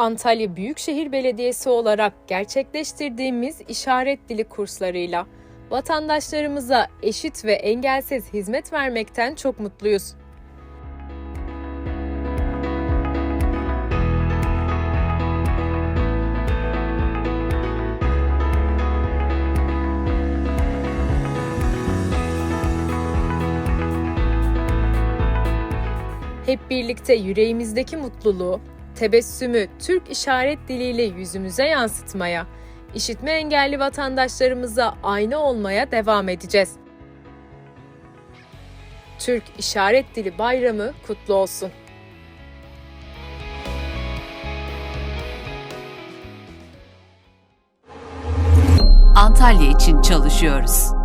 Antalya Büyükşehir Belediyesi olarak gerçekleştirdiğimiz işaret dili kurslarıyla vatandaşlarımıza eşit ve engelsiz hizmet vermekten çok mutluyuz. Hep birlikte yüreğimizdeki mutluluğu, tebessümü Türk işaret diliyle yüzümüze yansıtmaya, işitme engelli vatandaşlarımıza ayna olmaya devam edeceğiz. Türk İşaret Dili Bayramı kutlu olsun. Antalya için çalışıyoruz.